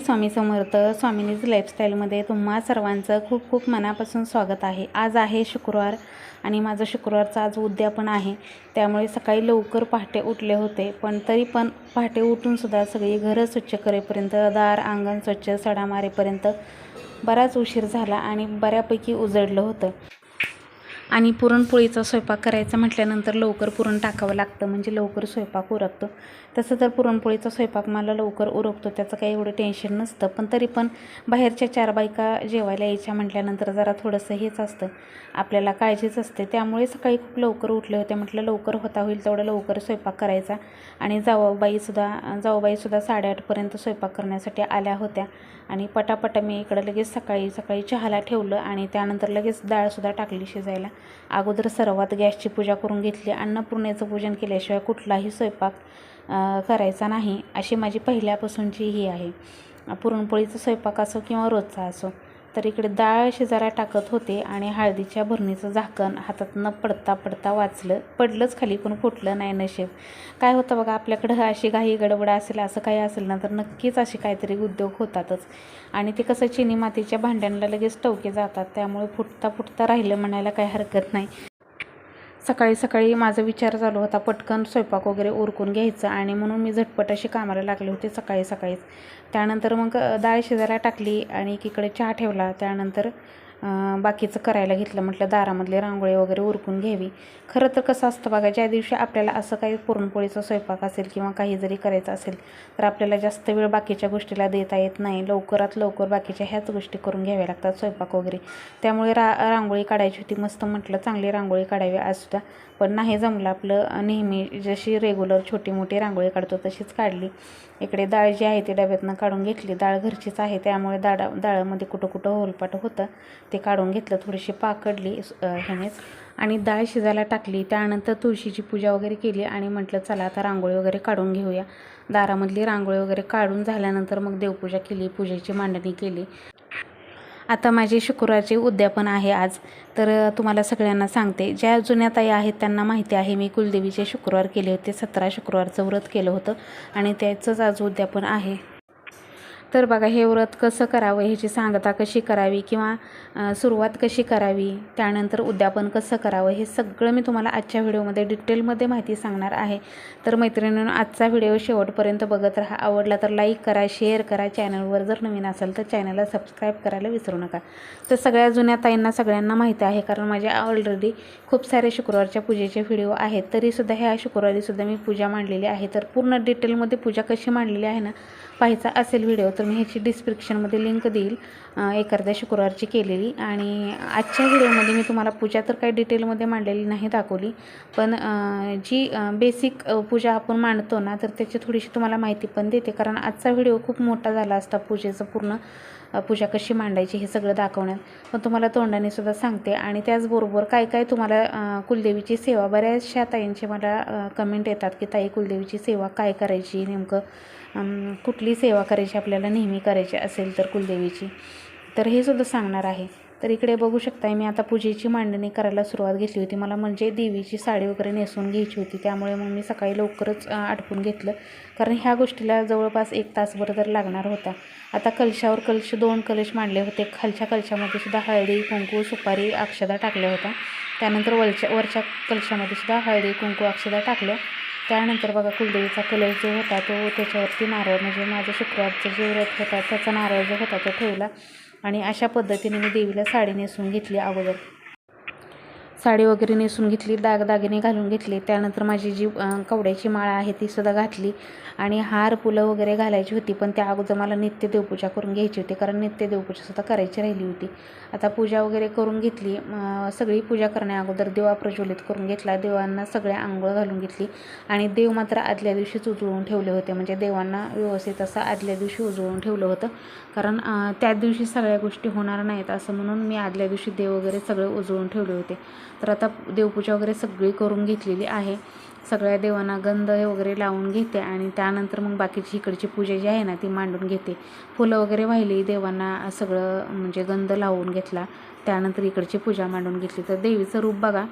श्री स्वामी समर्थ स्वामिनीज लाईफस्टाईलमध्ये तुम्हा सर्वांचं खूप खूप मनापासून स्वागत आहे. आज आहे शुक्रवार आणि माझं शुक्रवारचं आज उद्यापन आहे. त्यामुळे सकाळी लवकर पहाटे उठले होते. पण तरी पण पहाटे उठूनसुद्धा सगळी घरं स्वच्छ करेपर्यंत दार अंगण स्वच्छ सडा मारेपर्यंत बराच उशीर झाला आणि बऱ्यापैकी उजडलं होतं. आणि पुरणपोळीचा स्वयंपाक करायचा म्हटल्यानंतर लवकर पुरण टाकावं लागतं म्हणजे लवकर स्वयंपाक उरकतो. तसं तर पुरणपोळीचा स्वयंपाक मला लवकर उरकतो त्याचं काही एवढं टेन्शन नसतं. पण तरी पण बाहेरच्या चार बायका जेवायला यायच्या म्हटल्यानंतर जरा थोडंसं हेच असतं. आपल्याला काळजीच असते. त्यामुळे सकाळी खूप लवकर उठले होते. म्हटलं लवकर होता होईल तेवढं लवकर स्वयंपाक करायचा. आणि जावबाईसुद्धा जावबाईसुद्धा साडेआठपर्यंत स्वयंपाक करण्यासाठी आल्या होत्या. आणि पटापट मी इकडं लगेच सकाळी सकाळी चहाला ठेवलं आणि त्यानंतर लगेच डाळसुद्धा टाकली शिजायला. अगोदर सर्वात गॅसची पूजा करून घेतली. अन्नपूर्णेचं पूजन केल्याशिवाय कुठलाही स्वयंपाक करायचा नाही अशी माझी पहिल्यापासूनची ही आहे. पुरणपोळीचा स्वयंपाक असो किंवा रोजचा असो. तर इकडे डाळ शेजाऱ्या टाकत होते आणि हळदीच्या भरणीचं झाकण हातात न पडता पडता वाचलं. पडलंच खाली पण फुटलं नाही नशेब. काय होतं बघा आपल्याकडं अशी घाई गडबड असेल असं काही असेल ना तर नक्कीच असे काहीतरी उद्योग होतातच. आणि ते कसं चिनी मातीच्या भांड्यांना लगेच टवके जातात त्यामुळे फुटता फुटता राहिलं म्हणायला काही हरकत नाही. सकाळी सकाळी माझा विचार चालू होता पटकन स्वयंपाक वगैरे उरकून घ्यायचं आणि म्हणून मी झटपट अशी कामाला लागले होते सकाळी सकाळीच. त्यानंतर मग डाळ शिजायला टाकली आणि एकीकडे चहा ठेवला. त्यानंतर बाकीचं करायला घेतलं म्हटलं दारामधले रांगोळी वगैरे उरकून घ्यावी. खरं तर कसं असतं बघा ज्या दिवशी आपल्याला असं काही पुरणपोळीचा स्वयंपाक असेल किंवा काही जरी करायचं असेल तर आपल्याला जास्त वेळ बाकीच्या गोष्टीला देता येत नाही. लवकरात लवकर बाकीच्या ह्याच गोष्टी करून घ्याव्या लागतात स्वयंपाक वगैरे. त्यामुळे रा रांगोळी काढायची होती मस्त म्हटलं चांगली रांगोळी काढावी असुद्धा पण नाही जमलं आपलं नेहमी जशी रेग्युलर छोटी मोठी रांगोळी काढतो तशीच काढली. इकडे डाळ जी आहे ती डब्यातनं काढून घेतली. डाळ घरचीच आहे त्यामुळे डाळ डाळामध्ये कुठं कुठं होलपाट होतं. ते काढून घेतलं थोडीशी पाकडली ह्यानेच. आणि डाळ शिजायला टाकली. त्यानंतर तुळशीची पूजा वगैरे केली आणि म्हटलं चला आता रांगोळी वगैरे काढून घेऊया. दारामधली रांगोळी वगैरे काढून झाल्यानंतर मग देवपूजा केली पूजेची मांडणी केली. आता माझे शुक्रवारचे उद्यापन आहे आज. तर तुम्हाला सगळ्यांना सांगते ज्या जुन्या ताई आहेत त्यांना माहिती आहे मी कुलदेवीचे शुक्रवार केले होते. सतरा शुक्रवारचं व्रत केलं होतं आणि त्याचंच आज उद्यापन आहे. तर बघा हे व्रत कसं करावं ह्याची सांगता कशी करावी किंवा सुरुवात कशी करावी? त्यानंतर उद्यापन कसं करावं? हे सगळं मी तुम्हाला आजच्या व्हिडिओमध्ये डिटेलमध्ये माहिती सांगणार आहे. तर मैत्रिणींनो आजचा व्हिडिओ शेवटपर्यंत बघत राहा. आवडला तर लाईक करा शेअर करा चॅनलवर. जर नवीन असाल तर चॅनलला सबस्क्राईब करायला विसरू नका. तर सगळ्या जुन्या ताईंना सगळ्यांना माहिती आहे कारण माझे ऑलरेडी खूप सारे शुक्रवारच्या पूजेचे व्हिडिओ आहेत. तरीसुद्धा ह्या शुक्रवारीसुद्धा मी पूजा मांडलेली आहे. तर पूर्ण डिटेलमध्ये पूजा कशी मांडलेली आहे ना पाहायचा असेल व्हिडिओ तर मी ह्याची डिस्क्रिप्शनमध्ये लिंक देईल. एखाद्या शुक्रवारची केलेली आणि आजच्या व्हिडिओमध्ये मी तुम्हाला पूजा तर काही डिटेलमध्ये मांडलेली नाही दाखवली पण जी बेसिक पूजा आपण मांडतो ना तर त्याची थोडीशी तुम्हाला माहिती पण देते. कारण आजचा व्हिडिओ खूप मोठा झाला असता पूजेचं पूर्ण पूजा कशी मांडायची हे सगळं दाखवण्यात. पण तुम्हाला तोंडाने सुद्धा सांगते. आणि त्याचबरोबर काय काय तुम्हाला कुलदेवीची सेवा बऱ्याचशा ताईंचे मला कमेंट येतात की ताई कुलदेवीची सेवा काय करायची? नेमकं कुठली सेवा करायची? आपल्याला नेहमी करायची असेल तर कुलदेवीची. तर हे सुद्धा सांगणार आहे. तर इकडे बघू शकताय मी आता पूजेची मांडणी करायला सुरुवात घेतली होती. मला म्हणजे देवीची साडी वगैरे नेसून घ्यायची होती. त्यामुळे मग मी सकाळी लवकरच आटपून घेतलं. कारण ह्या गोष्टीला जवळपास एक तासभर तर लागणार होता. आता कलशावर कलश दोन कलश मांडले होते. खालच्या कलशामध्ये सुद्धा हळदी कुंकू सुपारी अक्षदा टाकल्या होत्या. त्यानंतर वरच्या वरच्या कलशामध्ये सुद्धा हळदी कुंकू अक्षदा टाकल्या. त्यानंतर बघा कुलदेवीचा कलश जो होता तो त्याच्यावरती नारळ म्हणजे माझं शुक्रवारचं जे व्रत होता त्याचा नारळ जो होता तो ठेवला. आणि अशा पद्धतीने मी देवीला साडी नेसून घेतली अगोदर. साडी वगैरे नेसून घेतली दागदागिने घालून घेतले. त्यानंतर माझी जी कवड्याची माळ आहे ती सुद्धा घातली. आणि हार फुलं वगैरे घालायची होती पण त्या अगोदर मला नित्य देवपूजा करून घ्यायची होती कारण नित्य देवपूजा सुद्धा करायची राहिली होती. आता पूजा वगैरे करून घेतली सगळी पूजा करण्या अगोदर देवा प्रज्वलित करून घेतला. देवांना सगळ्या आंघोळ घालून घेतली. आणि देव मात्र आदल्या दिवशीच उजळून ठेवले होते. म्हणजे देवांना व्यवस्थित असं आदल्या दिवशी उजळून ठेवलं होतं. कारण त्या दिवशी सगळ्या गोष्टी होणार नाहीत असं म्हणून मी आदल्या दिवशी देव वगैरे सगळे उजळून ठेवले होते. तर आता देवपूजा वगैरे सगळी करून घेतलेली आहे. सगळ्या देवांना गंध हे वगैरे लावून घेते आणि त्यानंतर मग बाकीची इकडची पूजा जी आहे ना ती मांडून घेते. फुलं वगैरे वाहिली देवांना सगळं म्हणजे गंध लावून घेतला. त्यानंतर इकडची पूजा मांडून घेतली. तर देवीचं रूप बघा.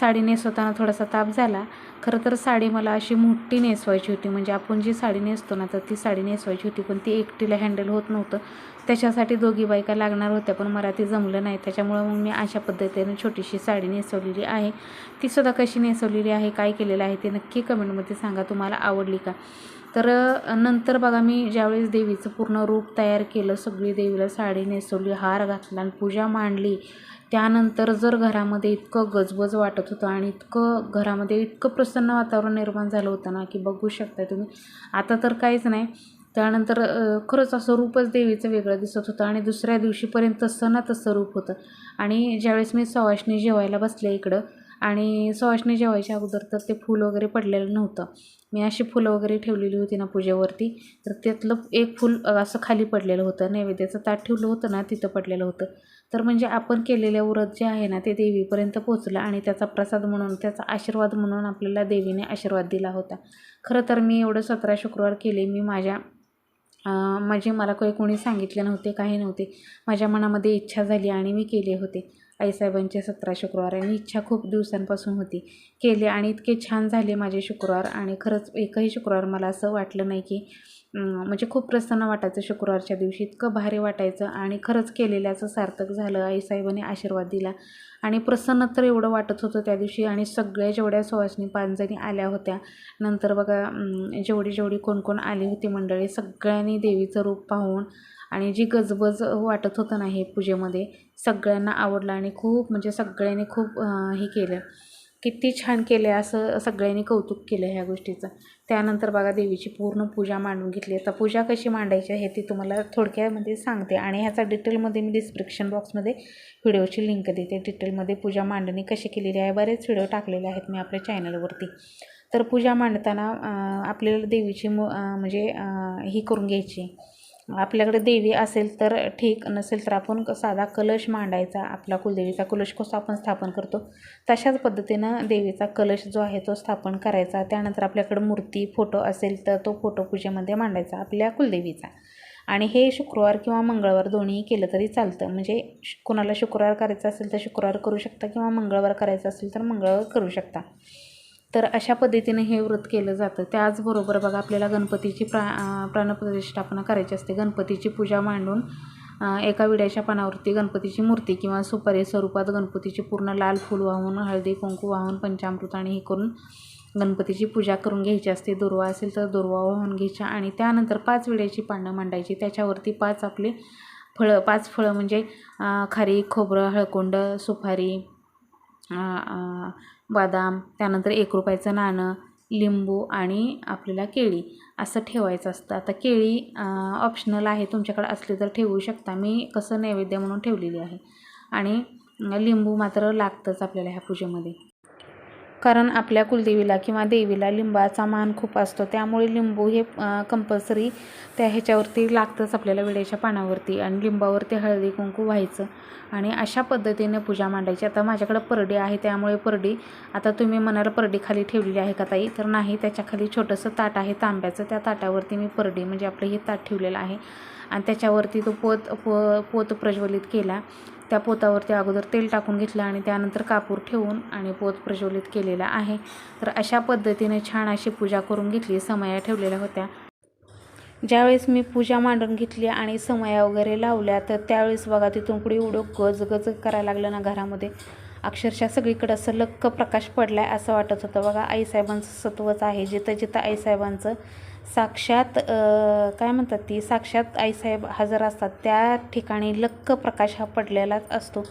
साडी नेसवताना थोडासा ताप झाला. खरं तर साडी मला अशी मोठी नेसवायची होती. म्हणजे आपण जी साडी नेसतो ना तर ती साडी नेसवायची होती पण ती एकटीला हँडल होत नव्हतं. त्याच्यासाठी दोघी बायका लागणार होत्या पण मला ते जमलं नाही. त्याच्यामुळं मग मी अशा पद्धतीने छोटीशी साडी नेसवलेली आहे. तीसुद्धा कशी नेसवलेली आहे काय केलेलं आहे ते नक्की कमेंटमध्ये सांगा. तुम्हाला आवडली का? तर नंतर बघा मी ज्यावेळेस देवीचं पूर्ण रूप तयार केलं सगळी देवीला साडी नेसवली हार घातला आणि पूजा मांडली त्यानंतर जर घरामध्ये इतकं गजबज वाटत होतं आणि इतकं घरामध्ये इतकं प्रसन्न वातावरण निर्माण झालं होतं ना की बघू शकता तुम्ही. आता तर काहीच नाही. त्यानंतर खरंच असं रूपच देवीचं वेगळं दिसत होतं आणि दुसऱ्या दिवशीपर्यंत तसं ना तसं रूप होतं. आणि ज्यावेळेस मी सवाशणी जेवायला बसले इकडं आणि सवाशणी जेवायच्या अगोदर तर ते फूल वगैरे पडलेलं नव्हतं. मी अशी फुलं वगैरे ठेवलेली होती ना पूजेवरती तर त्यातलं एक फूल असं खाली पडलेलं होतं. नैवेद्याचं ताट ठेवलं होतं ना तिथं पडलेलं होतं. तर म्हणजे आपण केलेले व्रत जे आहे ना ते देवीपर्यंत पोचलं आणि त्याचा प्रसाद म्हणून त्याचा आशीर्वाद म्हणून आपल्याला देवीने आशीर्वाद दिला होता. खरं तर मी एवढं सतरा शुक्रवार केले. मी माझ्या म्हणजे मला काही कोणी सांगितले नव्हते काही नव्हते. माझ्या मनामध्ये इच्छा झाली आणि मी केले होते. आईसाहेबांचे सतरा शुक्रवार आणि इच्छा खूप दिवसांपासून होती. केले आणि इतके छान झाले माझे शुक्रवार आणि खरंच एकही शुक्रवार मला असं वाटलं नाही की म्हणजे खूप प्रसन्न वाटायचं शुक्रवारच्या दिवशी. इतकं भारी वाटायचं आणि खरंच केलेल्याचं सार्थक झालं. आईसाहेबांनी आशीर्वाद दिला. आणि प्रसन्न तर एवढं वाटत होतं त्या दिवशी आणि सगळ्या जेवढ्या सुवासनी पांजणी आल्या होत्या. नंतर बघा जेवढी जेवढी कोण कोण आली होती मंडळी सगळ्यांनी देवीचं रूप पाहून आणि जी गजबज वाटत होतं ना हे पूजेमध्ये सगळ्यांना आवडलं आणि खूप म्हणजे सगळ्यांनी खूप हे केलं. किती छान केले असं सगळ्यांनी कौतुक केलं ह्या गोष्टीचं. त्यानंतर बघा देवीची पूर्ण पूजा मांडून घेतली. आता पूजा कशी मांडायची आहे ती तुम्हाला थोडक्यामध्ये सांगते आणि ह्याचा डिटेलमध्ये मी डिस्क्रिप्शन बॉक्समध्ये व्हिडिओची लिंक देते. डिटेलमध्ये पूजा मांडणी कशी केलेली आहे बरेच व्हिडिओ टाकलेले आहेत मी आपल्या चॅनलवरती तर पूजा मांडताना आपल्याला देवीची म्हणजे ही करून घ्यायची. आपल्याकडे देवी असेल तर ठीक नसेल तर आपण साधा कलश मांडायचा आपला कुलदेवीचा कलश कसा आपण स्थापन करतो? तशाच पद्धतीनं देवीचा कलश जो आहे तो स्थापन करायचा. त्यानंतर आपल्याकडं मूर्ती फोटो असेल तर तो फोटो पूजेमध्ये मांडायचा आपल्या कुलदेवीचा. आणि हे शुक्रवार किंवा मंगळवार दोन्ही केलं तरी चालतं. म्हणजे कोणाला शुक्रवार करायचं असेल तर शुक्रवार करू शकता किंवा मंगळवार करायचं असेल तर मंगळवार करू शकता. तर अशा पद्धतीने हे व्रत केलं जातं. त्याचबरोबर बघा आपल्याला गणपतीची प्रा प्राणप्रतिष्ठापना करायची असते. गणपतीची पूजा मांडून एका विड्याच्या पानावरती गणपतीची मूर्ती किंवा सुपारी स्वरूपात गणपतीची पूर्ण लाल फूल वाहून हळदी कुंकू वाहून पंचामृत आणि हे करून गणपतीची पूजा करून घ्यायची असते. दुर्वा असेल तर दुर्वा वाहून घ्यायच्या आणि त्यानंतर पाच विड्याची पानं मांडायची. त्याच्यावरती पाच आपले फळं पाच फळं म्हणजे खारी खोबरं हळकुंड सुपारी बदाम त्यानंतर एक रुपयाचं नाणं लिंबू आणि आपल्याला केळी असं ठेवायचं असतं. आता केळी ऑप्शनल आहे तुमच्याकडे असली तर ठेवू शकता. मी कसं नैवेद्य म्हणून ठेवलेली आहे. आणि लिंबू मात्र लागतंच आपल्याला ह्या पूजेमध्ये. कारण आपल्या कुलदेवीला किंवा देवीला लिंबाचा मान खूप असतो. त्यामुळे लिंबू हे कंपल्सरी त्या ह्याच्यावरती लागतंच आपल्याला वेळेच्या पानावरती आणि लिंबावरती हळदी कुंकू व्हायचं. आणि अशा पद्धतीने पूजा मांडायची. आता माझ्याकडं परडी आहे त्यामुळे परडी आता तुम्ही म्हणाल परडी खाली ठेवलेली आहे का ताई? तर नाही त्याच्याखाली छोटंसं ताट आहे तांब्याचं. त्या ताटावरती मी परडी म्हणजे आपलं हे ताट ठेवलेलं आहे. आणि त्याच्यावरती तो पोत पो पोत प्रज्वलित केला. त्या पोतावरती अगोदर तेल टाकून घेतलं आणि त्यानंतर कापूर ठेवून आणि पोत प्रज्वलित केलेला आहे. तर अशा पद्धतीने छान अशी पूजा करून घेतली समया ठेवलेल्या होत्या. ज्यावेळेस मी पूजा मांडून घेतली आणि समया वगैरे लावल्या तर त्यावेळेस बघा तिथून पुढे एवढं गज गज करायला लागलं ना घरामध्ये. अक्षरशः सगळीकडं असं लक्क प्रकाश पडला आहे असं वाटत होतं. बघा आईसाहेबांचं सत्वच आहे. जिथं जिथं आईसाहेबांचं साक्षात काय म्हणतात ती? साक्षात आईसाहेब हजर असतात. त्या ठिकाणी लक्क प्रकाश हा पडलेलाच असतो.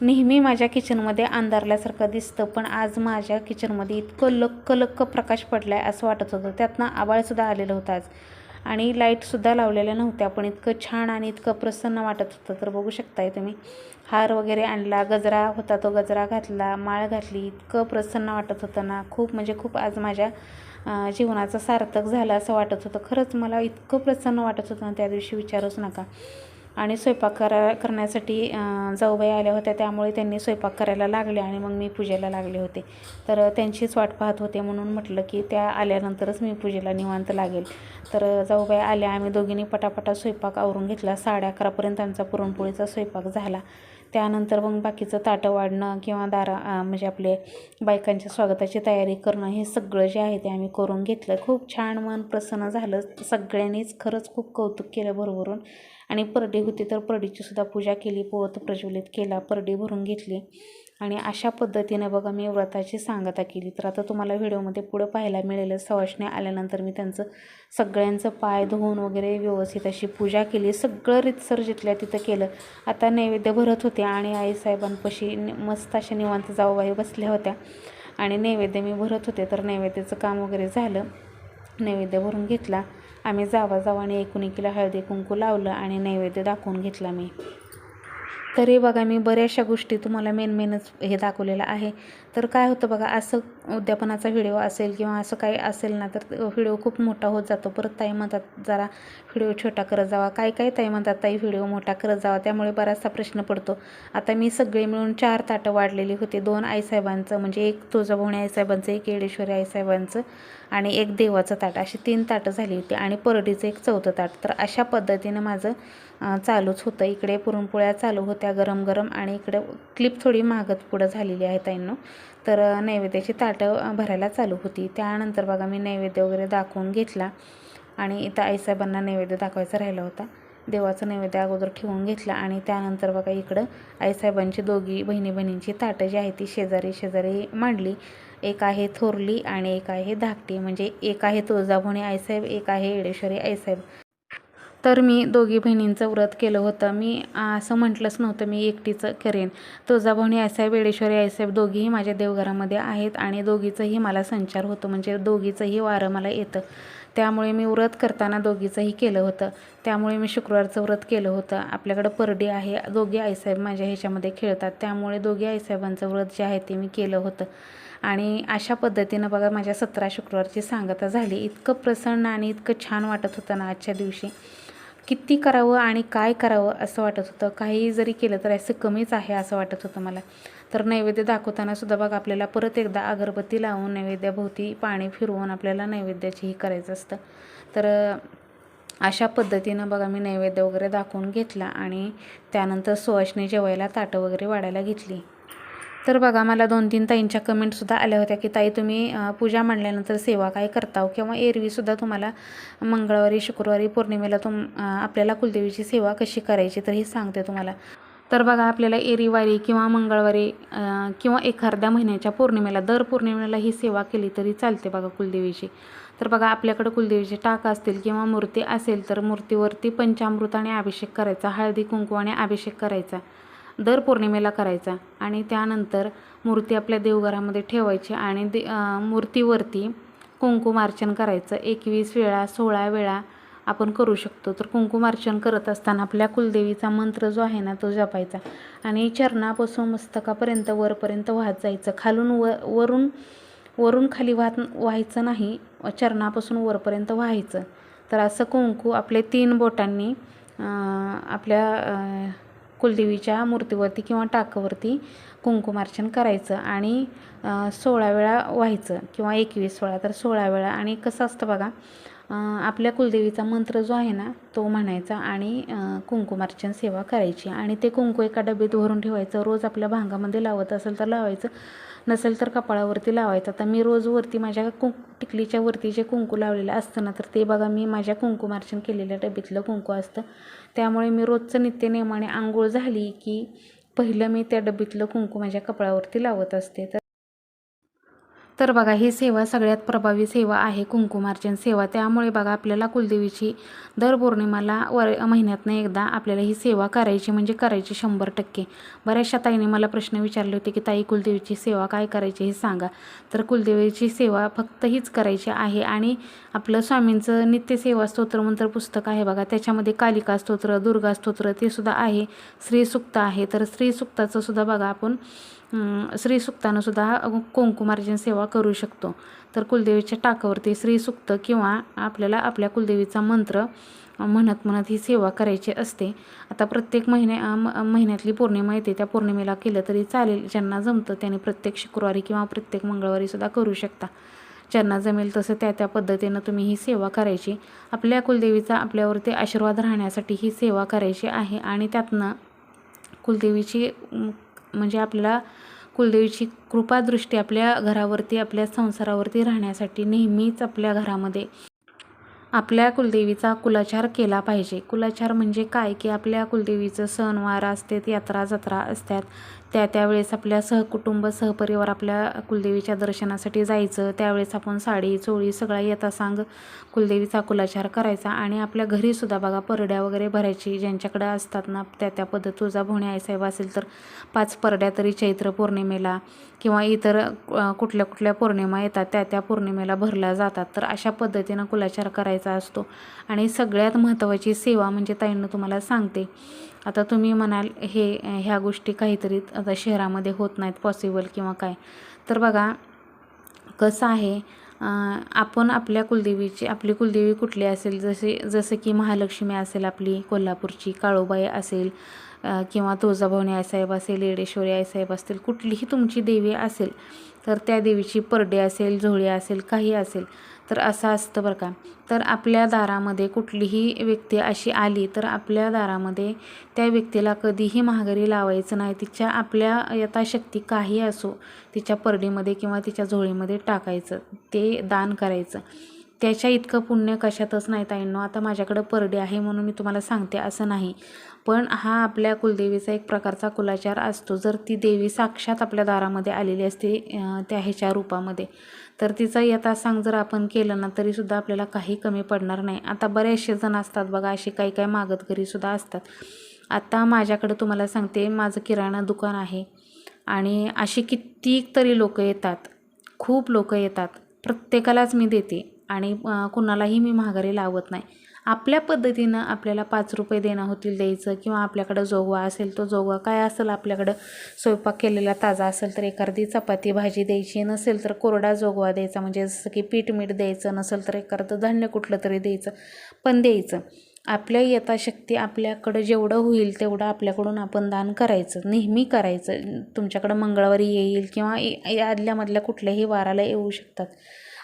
नेहमी माझ्या किचनमध्ये अंधारल्यासारखं दिसतं पण आज माझ्या किचनमध्ये इतकं लक्क लक्क प्रकाश पडला आहे असं वाटत होतं. त्यातनं आबाळसुद्धा आलेलं होतं आज. आणि लाईटसुद्धा लावलेल्या नव्हत्या पण इतकं छान आणि इतकं प्रसन्न वाटत होतं. तर बघू शकताय तुम्ही. हार वगैरे आणला गजरा होता तो गजरा घातला माळ घातली. इतकं प्रसन्न वाटत होतं ना. खूप म्हणजे खूप आज माझ्या जीवनाचं सार्थक झालं असं वाटत होतं. खरंच मला इतकं प्रसन्न वाटत होतं ना त्या दिवशी विचारूच नका. आणि स्वयंपाक करा करण्यासाठी जाऊबाई आल्या होत्या. त्यामुळे त्यांनी स्वयंपाक करायला लागले आणि मग मी पूजेला लागले होते. तर त्यांचीच वाट पाहत होते म्हणून म्हटलं की त्या आल्यानंतरच मी पूजेला निवांत लागेल. तर जाऊबाई आल्या. आम्ही दोघींनी पटापटा स्वयंपाक आवरून घेतला. साडे अकरापर्यंत आमचा पुरणपोळीचा स्वयंपाक झाला. त्यानंतर मग बाकीचं ताटं वाढणं किंवा दारा म्हणजे आपले बायकांच्या स्वागताची तयारी करणं हे सगळं जे आहे ते आम्ही करून घेतलं. खूप छान मन प्रसन्न झालं. सगळ्यांनीच खरंच खूप कौतुक केलं भरभरून. आणि परडी होती तर परडीचीसुद्धा पूजा केली पोवत प्रज्वलित केला परडी भरून घेतली. आणि अशा पद्धतीनं बघा मी व्रताची सांगता केली. तर आता तुम्हाला व्हिडिओमध्ये पुढं पाहायला मिळेल. सवाशने आल्यानंतर मी त्यांचं सगळ्यांचं पाय धुवून वगैरे व्यवस्थित अशी पूजा केली. सगळं रितसर जिथल्या तिथं केलं. आता नैवेद्य भरत होते आणि आईसाहेबांपाशी मस्त अशा निवांत जाऊबाई बसल्या होत्या. आणि नैवेद्य मी भरत होते. तर नैवेद्याचं काम वगैरे झालं. नैवेद्य भरून घेतला. आम्ही जावा जावाने एकूण हळदी कुंकू लावलं आणि नैवेद्य दाखवून घेतला मी. तरी बघा मी बऱ्याचशा गोष्टी तुम्हाला मेन मेनच हे दाखवलेलं आहे. तर काय होतं बघा असं उद्यापनाचा व्हिडिओ असेल किंवा असं काही असेल ना तर व्हिडिओ खूप मोठा होत जातो. परत ताई म्हणतात जरा व्हिडिओ छोटा करत जावा. काय काय ताई म्हणतात ताई व्हिडिओ मोठा करत जावा. त्यामुळे बराचसा प्रश्न पडतो. आता मी सगळे मिळून चार ताटं वाढलेली होते. दोन आईसाहेबांचं म्हणजे एक तुळजाभवणी आईसाहेबांचं एक येडेश्वरी आईसाहेबांचं आणि एक देवाचं ताट. अशी तीन ताटं झाली होती आणि परडीचं एक चौथं ताट. तर अशा पद्धतीनं माझं चालूच होतं. इकडे पुरणपोळ्या चालू होत्या गरम गरम आणि इकडे क्लिप थोडी मागत पुढं झालेली आहे ताईंनो. तर नैवेद्याची ताटं भरायला चालू होती. त्यानंतर बघा मी नैवेद्य वगैरे दाखवून घेतला आणि इथं आईसाहेबांना नैवेद्य दाखवायचा राहिला होता. देवाचं नैवेद्य अगोदर ठेवून घेतला आणि त्यानंतर बघा इकडं आईसाहेबांची दोघी बहिणी बहिणींची ताटं जी आहे ती शेजारी शेजारी मांडली. एक आहे थोरली आणि एक आहे धाकटी. म्हणजे एक आहे तुळजाभवानी आईसाहेब एक आहे येडेश्वरी आईसाहेब. तर मी दोघी बहिणींचं व्रत केलं होतं. मी असं म्हटलंच नव्हतं मी एकटीचं करेन. तुळजाभवानी आईसाहेब येडेश्वरी आईसाहेब दोघीही माझ्या देवघरामध्ये आहेत आणि दोघीचंही मला संचार होतो. म्हणजे दोघीचंही वारं मला येतं. त्यामुळे मी व्रत करताना दोघीचंही केलं होतं. त्यामुळे मी शुक्रवारचं व्रत केलं होतं. आपल्याकडं परडी आहे. दोघी आईसाहेब माझ्या ह्याच्यामध्ये खेळतात. त्यामुळे दोघी आईसाहेबांचं व्रत जे आहे ते मी केलं होतं. आणि अशा पद्धतीनं बघा माझ्या सतरा शुक्रवारची सांगता झाली. इतकं प्रसन्न आणि इतकं छान वाटत होतं ना आजच्या दिवशी. किती करावं आणि काय करावं असं वाटत होतं. काही जरी केलं तर असं कमीच आहे असं वाटत होतं मला. तर नैवेद्य दाखवताना सुद्धा बघा आपल्याला परत एकदा अगरबत्ती लावून नैवेद्याभोवती पाणी फिरवून आपल्याला नैवेद्याचीही करायचं असतं. तर अशा पद्धतीनं बघा मी नैवेद्य वगैरे दाखवून घेतला आणि त्यानंतर सुवासने जेवायला ताटं वगैरे वाढायला घेतली. तर बघा मला दोन तीन ताईंच्या कमेंटसुद्धा आल्या होत्या की ताई तुम्ही पूजा मांडल्यानंतर सेवा काय करता किंवा एरवीसुद्धा तुम्हाला मंगळवारी शुक्रवारी पौर्णिमेला तुम आपल्याला कुलदेवीची सेवा कशी करायची? तर ही सांगते तुम्हाला. तर बघा आपल्याला एरीवारी किंवा मंगळवारी किंवा एखाद्या महिन्याच्या पौर्णिमेला दर पौर्णिमेला ही सेवा केली तरी चालते बघा कुलदेवीची. तर बघा आपल्याकडं कुलदेवीचे टाक असतील किंवा मूर्ती असेल तर मूर्तीवरती पंचामृताने अभिषेक करायचा हळदी आणि अभिषेक करायचा. दर पौर्णिमेला करायचा आणि त्यानंतर मूर्ती आपल्या देवघरामध्ये ठेवायची आणि दे मूर्तीवरती कुंकुमार्चन करायचं. एकवीस वेळा सोळा वेळा आपण करू शकतो. तर कुंकुमार्चन करत असताना आपल्या कुलदेवीचा मंत्र जो आहे ना तो जपायचा आणि चरणापासून मस्तकापर्यंत वरपर्यंत वाहत जायचं. खालून व वरून वरून खाली वाहत व्हायचं नाही चरणापासून वरपर्यंत व्हायचं. तर असं कुंकू आपले तीन बोटांनी आपल्या कुलदेवीच्या मूर्तीवरती किंवा टाकावरती कुंकुमार्चन करायचं आणि सोळा वेळा व्हायचं किंवा एकवीस सोळा तर सोळा वेळा. आणि कसं असतं बघा आपल्या कुलदेवीचा मंत्र जो आहे ना तो म्हणायचा आणि कुंकुमार्चन सेवा करायची. आणि ते कुंकू एका डबेत भरून ठेवायचं रोज आपल्या भांगामध्ये लावत असेल तर लावायचं. नसेल तर कपाळावरती लावायचं. आता मी रोज वरती माझ्या कुं टिकलीच्या वरती जे कुंकू लावलेलं असतं ना तर ते बघा मी माझ्या कुंकुमार्चन केलेल्या डबीतलं कुंकू असतं. त्यामुळे मी रोजचं नित्यनेमाने आंघोळ झाली की पहिलं मी त्या डबीतलं कुंकू माझ्या कपाळावरती लावत असते. तर तर बघा ही सेवा सगळ्यात प्रभावी सेवा आहे कुंकुमार्चन सेवा. त्यामुळे बघा आपल्याला कुलदेवीची दर पौर्णिमाला वर महिन्यातनं एकदा आपल्याला ही सेवा करायची म्हणजे करायची शंभर टक्के. बऱ्याचशा ताईने मला प्रश्न विचारले होते की ताई कुलदेवीची सेवा काय करायची हे सांगा. तर कुलदेवीची सेवा फक्त हीच करायची आहे आणि आपलं स्वामींचं नित्यसेवा स्तोत्र मंत्र पुस्तक आहे बघा. त्याच्यामध्ये कालिका स्तोत्र दुर्गा स्तोत्र ते सुद्धा आहे. श्रीसुक्त आहे. तर स्त्रीसुक्ताचं सुद्धा बघा आपण श्रीसुक्तानंसुद्धा श्रीसुक्तानं कुंकुमार्जन सेवा करू शकतो. तर कुलदेवीच्या टाकावरती श्रीसुक्त किंवा आपल्याला आपल्या कुलदेवीचा मंत्र म्हणत म्हणत ही सेवा करायची असते. आता प्रत्येक महिन्या म- महिन्यातली पौर्णिमा येते. त्या पौर्णिमेला केलं तरी चालेल. ज्यांना जमतं त्यांनी प्रत्येक शुक्रवारी किंवा प्रत्येक मंगळवारीसुद्धा करू शकता. ज्यांना जमेल तसं त्या त्या पद्धतीनं तुम्ही ही सेवा करायची. आपल्या कुलदेवीचा आपल्यावरती आशीर्वाद राहण्यासाठी ही सेवा करायची आहे आणि त्यातनं कुलदेवीची म्हणजे आपल्याला कुलदेवीची कृपादृष्टी आपल्या घरावरती आपल्या संसारावरती राहण्यासाठी नेहमीच आपल्या घरामध्ये आपल्या कुलदेवीचा कुलाचार केला पाहिजे. कुलाचार म्हणजे काय? की आपल्या कुलदेवीचं सणवार असतात यात्रा जत्रा असतात. त्या त्यावेळेस आपल्या सहकुटुंब सहपरिवार आपल्या कुलदेवीच्या दर्शनासाठी जायचं. त्यावेळेस आपण साडी चोळी सगळा येता सांग कुलदेवीचा कुलाचार करायचा आणि आपल्या घरीसुद्धा बघा परड्या वगैरे भरायची. ज्यांच्याकडे असतात ना त्या त्या पद्धत तुळजाभवानी आईसाहेब असेल तर पाच परड्या तरी चैत्र पौर्णिमेला किंवा इतर कुठल्या कुठल्या पौर्णिमा येतात त्या त्या पौर्णिमेला भरल्या जातात. तर अशा पद्धतीनं कुलाचार करायचा असतो. आणि सगळ्यात महत्त्वाची सेवा म्हणजे ताईंनं तुम्हाला सांगते आता तुम्ही म्हणाल हे ह्या गोष्टी काहीतरी आता शहरामध्ये होत नाहीत पॉसिबल किंवा काय? तर बघा कसं आहे आपण आपल्या कुलदेवीची आपली कुलदेवी कुठली असेल जसे जसं की महालक्ष्मी असेल आपली कोल्हापूरची काळूबाई असेल किंवा तुळजाभवानी आईसाहेब असेल येडेश्वरी आईसाहेब असतील कुठलीही तुमची देवी असेल तर त्या देवीची परडे असेल झोळी असेल काही असेल तर असं असतं बरं का. तर आपल्या दारामध्ये कुठलीही व्यक्ती अशी आली तर आपल्या दारामध्ये त्या व्यक्तीला कधीही महागारी लावायचं नाही. तिच्या आपल्या यथाशक्ती काही असो तिच्या परडीमध्ये किंवा तिच्या झोळीमध्ये टाकायचं ते दान करायचं. त्याच्या इतकं पुण्य कशातच नाही ताईंनो. आता माझ्याकडं परडी आहे म्हणून मी तुम्हाला सांगते असं नाही. पण हा आपल्या कुलदेवीचा एक प्रकारचा कुलाचार असतो. जर ती देवी साक्षात आपल्या दारामध्ये आलेली असते त्या ह्याच्या रूपामध्ये तर तिचा यथासांग जर आपण केलं ना तरीसुद्धा आपल्याला काही कमी पडणार नाही. आता बरेचसे जण असतात बघा असे काही काही मागत घरीसुद्धा असतात. आता माझ्याकडं तुम्हाला सांगते माझं किराणा दुकान आहे. आणि अशी कित्येक तरी लोकं येतात खूप लोकं येतात. प्रत्येकालाच मी देते आणि कुणालाही मी महागारी लावत नाही. आपल्या पद्धतीनं आपल्याला पाच रुपये देणं होतील द्यायचं किंवा आपल्याकडं जोगवा असेल तो जोगवा काय असेल आपल्याकडं स्वयंपाक केलेला ताजा असेल तर एखादी चपाती भाजी द्यायची नसेल तर कोरडा जोगवा द्यायचा म्हणजे जसं की पीठ मीठ द्यायचं नसेल तर एखादं धान्य कुठलं तरी द्यायचं पण द्यायचं. आपल्या यथाशक्ती आपल्याकडं जेवढं होईल तेवढं आपल्याकडून आपण दान करायचं नेहमी करायचं. तुमच्याकडं मंगळवारी येईल किंवा ए- आदल्यामधल्या कुठल्याही वाराला येऊ शकतात.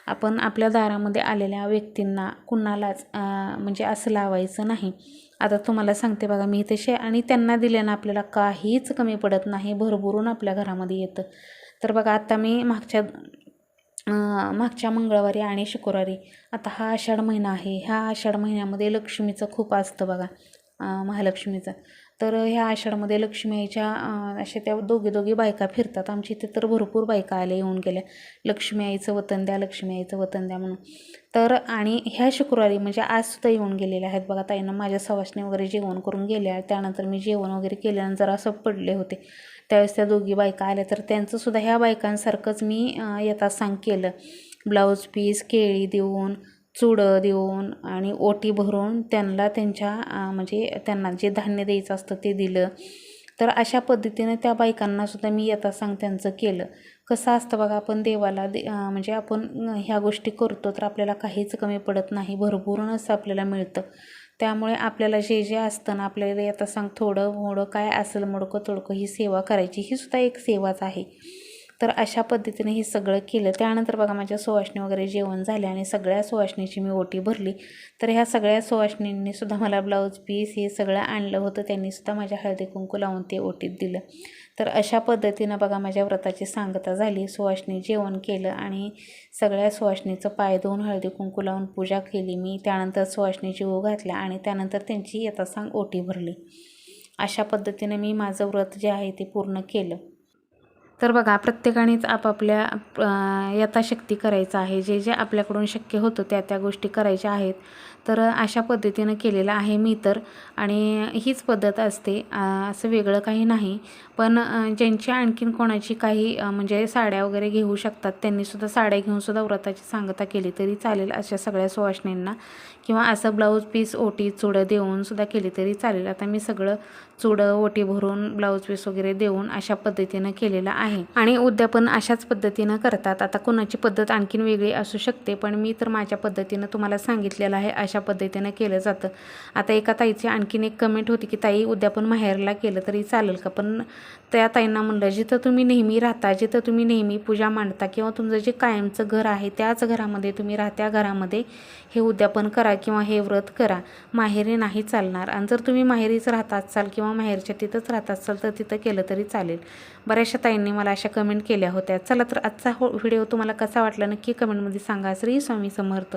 आपण आपल्या दारामध्ये आलेल्या व्यक्तींना कुणालाच म्हणजे असं लावायचं नाही. आता तुम्हाला सांगते बघा मी तसे आणि त्यांना दिल्यानं आपल्याला काहीच कमी पडत नाही भरभरून आपल्या घरामध्ये येतं. तर बघा आता मी मागच्या मागच्या मंगळवारी आणि शुक्रवारी आता हा आषाढ महिना आहे. ह्या आषाढ महिन्यामध्ये लक्ष्मीचं खूप असतं बघा महालक्ष्मीचं. तर ह्या आषाढमध्ये लक्ष्मी आईच्या अशा त्या दोघी दोघी बायका फिरतात. आमची इथे तर भरपूर बायका आल्या येऊन गेल्या. लक्ष्मी आईचं वतन द्या लक्ष्मी आईचं वतन द्या म्हणून. तर आणि ह्या शुक्रवारी म्हणजे आजसुद्धा येऊन गेलेल्या आहेत. बघा ताईनं माझ्या सवासणी वगैरे जेवण करून गेल्या. त्यानंतर मी जेवण वगैरे केल्यानंतर असं पडले होते. त्यावेळेस त्या दोघी बायका आल्या. तर त्यांचंसुद्धा ह्या बायकांसारखंच मी अं, यथासांग केलं. ब्लाऊज पीस केळी देऊन चुडं देऊन आणि ओटी भरून त्यांना त्यांच्या म्हणजे त्यांना जे धान्य द्यायचं असतं ते दिलं. तर अशा पद्धतीनं त्या बायकांनासुद्धा मी यथासांग त्यांचं केलं. कसं असतं बघा आपण देवाला दे म्हणजे आपण ह्या गोष्टी करतो तर आपल्याला काहीच कमी पडत नाही भरपूरन असं आपल्याला मिळतं. त्यामुळे आपल्याला जे जे असतं ना आपल्याला यथासांग थोडं मोडं काय असेल मोडकं तोडकं ही सेवा करायची ही सुद्धा एक सेवाच आहे. तर अशा पद्धतीने हे सगळं केलं. त्यानंतर बघा माझ्या सुवासणी वगैरे जेवण झाले आणि सगळ्या सुवासणीची मी ओटी भरली. तर ह्या सगळ्या सुवासणींनी सुद्धा मला ब्लाऊज पीस हे सगळं आणलं होतं. त्यांनी सुद्धा माझ्या हळदी कुंकू लावून ते ओटीत दिलं. तर अशा पद्धतीनं बघा माझ्या व्रताची सांगता झाली. सुवासणी जेवण केलं आणि सगळ्या सुवासणीचं पाय धुवून हळदी कुंकू लावून पूजा केली. मी त्यानंतर सुवासणीची ओ घातल्या आणि त्यानंतर त्यांची यथासांग ओटी भरली. अशा पद्धतीने मी माझं व्रत जे आहे ते पूर्ण केलं. तर बघा प्रत्येकानेच आपापल्या यथाशक्ती करायचं आहे. जे जे आपल्याकडून शक्य होतं त्या त्या गोष्टी करायच्या आहेत. तर अशा पद्धतीनं केलेलं आहे मी तर. आणि हीच पद्धत असते. असं वेगळं काही नाही. पण ज्यांची आणखीन कोणाची काही म्हणजे साड्या वगैरे घेऊ शकतात त्यांनीसुद्धा साड्या घेऊनसुद्धा व्रताची सांगता केली तरी चालेल अशा सगळ्या सुवासणींना किंवा असं ब्लाऊज पीस ओटी चुडं देऊन सुद्धा केली तरी चालेल. आता मी सगळं चुडं ओटी भरून ब्लाऊज पीस वगैरे देऊन अशा पद्धतीनं केलेलं आहे. आणि उद्यापन अशाच पद्धतीनं करतात. आता कोणाची पद्धत आणखीन वेगळी असू शकते पण मी तर माझ्या पद्धतीनं तुम्हाला सांगितलेलं आहे अशा अशा पद्धतीनं केलं जातं. आता एका ताईची आणखीन एक कमेंट होती की ताई उद्यापन माहेरला केलं तरी चालेल का? पण त्या ताईंना म्हणलं जिथं तुम्ही नेहमी राहता जिथं तुम्ही नेहमी पूजा मांडता किंवा तुमचं जे कायमचं घर आहे त्याच घरामध्ये तुम्ही राहत्या घरामध्ये हे उद्यापन करा किंवा हे व्रत करा. माहेरी नाही चालणार. आणि जर तुम्ही माहेरीच राहत असाल किंवा माहेरच्या तिथंच राहत असाल तर तिथं केलं तरी चालेल. बऱ्याचशा ताईंनी मला अशा कमेंट केल्या होत्या. चला तर आजचा हो व्हिडिओ तुम्हाला कसा वाटला नक्की कमेंटमध्ये सांगा. श्री स्वामी समर्थ.